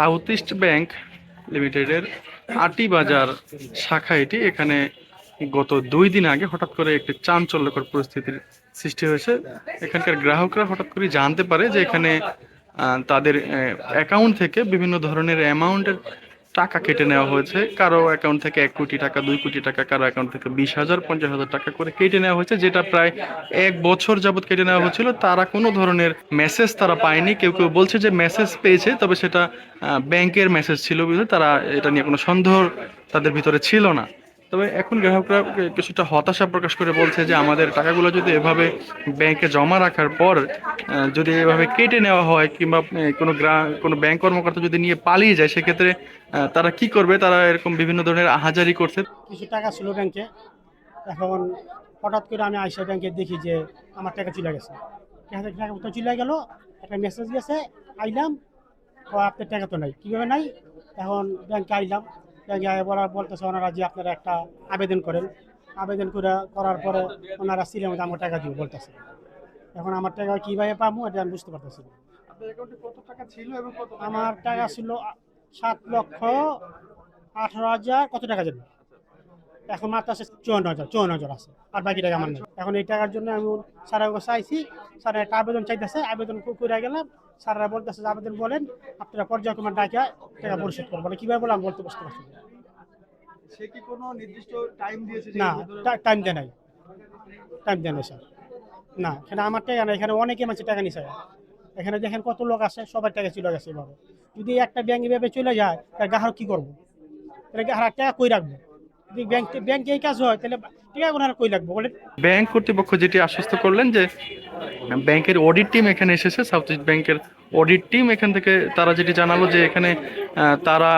South east bank লিমিটেডের আটি বাজার শাখা এটি। এখানে গত দুই দিন আগে হঠাৎ করে একটি চাঞ্চল্যকর পরিস্থিতির সৃষ্টি হয়েছে। এখানকার গ্রাহকরা হঠাৎ করে জানতে পারে যে এখানে তাদের অ্যাকাউন্ট থেকে বিভিন্ন ধরনের অ্যামাউন্টের টাকা কেটে নেওয়া হয়েছে। কারও অ্যাকাউন্ট থেকে এক কোটি টাকা, দুই কোটি টাকা, কারও অ্যাকাউন্ট থেকে বিশ হাজার, পঞ্চাশ হাজার টাকা করে কেটে নেওয়া হয়েছে, যেটা প্রায় এক বছর যাবৎ কেটে নেওয়া হয়েছিল। তারা কোনো ধরনের মেসেজ তারা পায়নি। কেউ কেউ বলছে যে মেসেজ পেয়েছে, তবে সেটা ব্যাংকের মেসেজ ছিল বুঝলে? তারা এটা নিয়ে কোনো সন্দেহ তাদের ভিতরে ছিল না। তবে এখন গ্রাহকরা কিছুটা হতাশা প্রকাশ করে বলছে যে আমাদের টাকাগুলো যদি এভাবে ব্যাংকে জমা রাখার পর যদি এভাবে কেটে নেওয়া হয় কিংবা কোনো গ্রা, কোনো ব্যাংক কর্মকর্তা যদি নিয়ে পালিয়ে যায়, সেক্ষেত্রে তারা কি করবে? তারা এরকম বিভিন্ন ধরনের আহাজারি করছে। কিছু টাকা ছিল ব্যাংকে। এখন হঠাৎ করে আমি আইসা ব্যাংকে দেখি যে আমার টাকা চলে গেছে। টাকা চলে গেল। একটা মেসেজ গেছে, আইলাম আপনার টাকা তো নাই। কীভাবে নাই? এখন ব্যাংকে আইলাম। বলার বলতেছে ওনারা যে আপনারা একটা আবেদন করেন আবেদন করে করার পরে ওনারা সিলেমে আমার টাকা দিব বলতেছে। এখন আমার টাকা কীভাবে পাবো এটা আমি বুঝতে পারতেছি না। আমার টাকা ছিল সাত লক্ষ আঠারো হাজার কত টাকা জানি। এখন মাত্র আছে চুয়ান্ন হাজার চুয়ান্ন হাজার আছে। আর বাকি টাকা আমার নেই। এখন এই টাকার জন্য আমি স্যারের কাছে চাইছি স্যার একটা আবেদন চাইতেছে আবেদন করে গেলাম স্যাররা বলতেছে আবেদন বলেন আপনারা পর্যায়ক্রমে ডাকে টাকা পরিশোধ করব বলে কীভাবে বলে আমি বলতে বুঝতে পারছি সে কি কোনো নির্দিষ্ট টাইম দিয়েছে না টাইম দেয় নাই। টাইম দেয় নাই স্যার। না এখানে আমার টাকা না এখানে অনেকে মানুষের টাকা নিছে। এখানে দেখেন কত লোক আছে সবার টাকা চলে গেছে এভাবে। যদি একটা ব্যাংক এভাবে চলে যায় তাহলে গ্রাহক কি করব? তাহলে গ্রাহক টাকা কই রাখব? যদি ব্যাংক ব্যাংকে এই কাজ হয়, তাহলে ঠিক আছে ওনারা কই লাগবে বলে ব্যাংক কর্তৃপক্ষ যেটি আশ্বস্ত করলেন যে ব্যাংকের অডিট টিম এখানে এসেছে সাউথ ইস্ট ব্যাংকের অডিট টিম এখান থেকে তারা যেটি জানালো যে এখানে তারা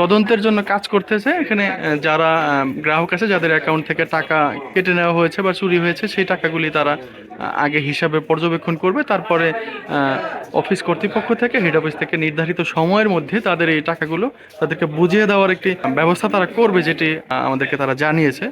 তদন্তের জন্য কাজ করতেছে। এখানে যারা গ্রাহক আছে, যাদের অ্যাকাউন্ট থেকে টাকা কেটে নেওয়া হয়েছে বা চুরি হয়েছে, সেই টাকাগুলি তারা আগে হিসাবে পর্যবেক্ষণ করবে। তারপরে অফিস কর্তৃপক্ষ থেকে হেড অফিস থেকে নির্ধারিত সময়ের মধ্যে তাদের এই টাকাগুলো তাদেরকে বুঝিয়ে দেওয়ার একটি ব্যবস্থা তারা করবে, যেটি আমাদেরকে তারা জানিয়েছে।